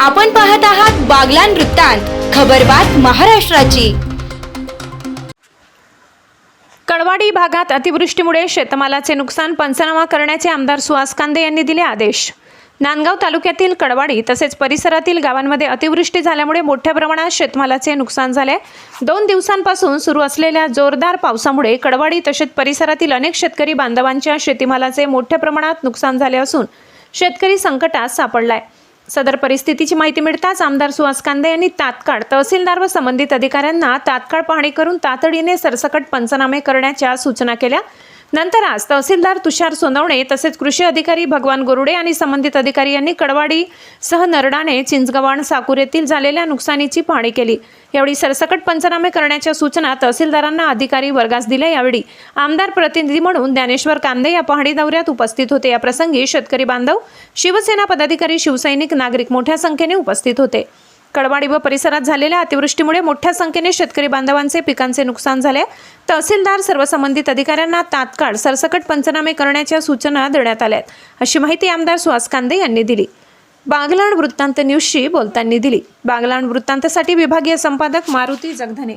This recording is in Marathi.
आपण पाहत आहात बागलान वृत्तांत खबरबात महाराष्ट्राची. कडवाडी भागात अतिवृष्टीमुळे शेतमालाचे नुकसान पंचनामा करण्याचे आमदार सुहास कांदे यांनी दिले आदेश. नांदगाव तालुक्यातील कडवाडी तसेच परिसरातील गावांमध्ये अतिवृष्टी झाल्यामुळे मोठ्या प्रमाणात शेतमालाचे नुकसान झाले. दोन दिवसांपासून सुरू असलेल्या जोरदार पावसामुळे कडवाडी तसेच परिसरातील अनेक शेतकरी बांधवांच्या शेतीमालाचे मोठ्या प्रमाणात नुकसान झाले असून शेतकरी संकटात सापडलाय. सदर परिस्थितीची माहिती मिळताच आमदार सुहास कांदे यांनी तात्काळ तहसीलदार व संबंधित अधिकाऱ्यांना तात्काळ पाहणी करून तातडीने सरसकट पंचनामे करण्याच्या सूचना केल्या. नंतर आज तहसीलदार तुषार सोनवणे तसेच कृषी अधिकारी भगवान गोरुडे आणि संबंधित अधिकारी यांनी कडवाडी सह नरडाणे चिंचगव्हाण साकूर येथील झालेल्या नुकसानीची पाहणी केली. यावेळी सरसकट पंचनामे करण्याच्या सूचना तहसीलदारांना अधिकारी वर्गास दिल्या. यावेळी आमदार प्रतिनिधी म्हणून ज्ञानेश्वर कांदे या पाहणी दौऱ्यात उपस्थित होते. या प्रसंगी शेतकरी बांधव शिवसेना पदाधिकारी शिवसैनिक नागरिक मोठ्या संख्येने उपस्थित होते. कडवाडी व परिसरात झालेल्या अतिवृष्टीमुळे मोठ्या संख्येने शेतकरी बांधवांचे पिकांचे नुकसान झाले. तहसीलदार सर्व संबंधित अधिकाऱ्यांना तात्काळ सरसकट पंचनामे करण्याच्या सूचना देण्यात आल्या आहेत. अशी माहिती आमदार सुहास कांदे यांनी दिली. बागलाण वृत्तांत न्यूजशी बोलताना दिली. बागलाण वृत्तांतसाठी विभागीय संपादक मारुती जगधने.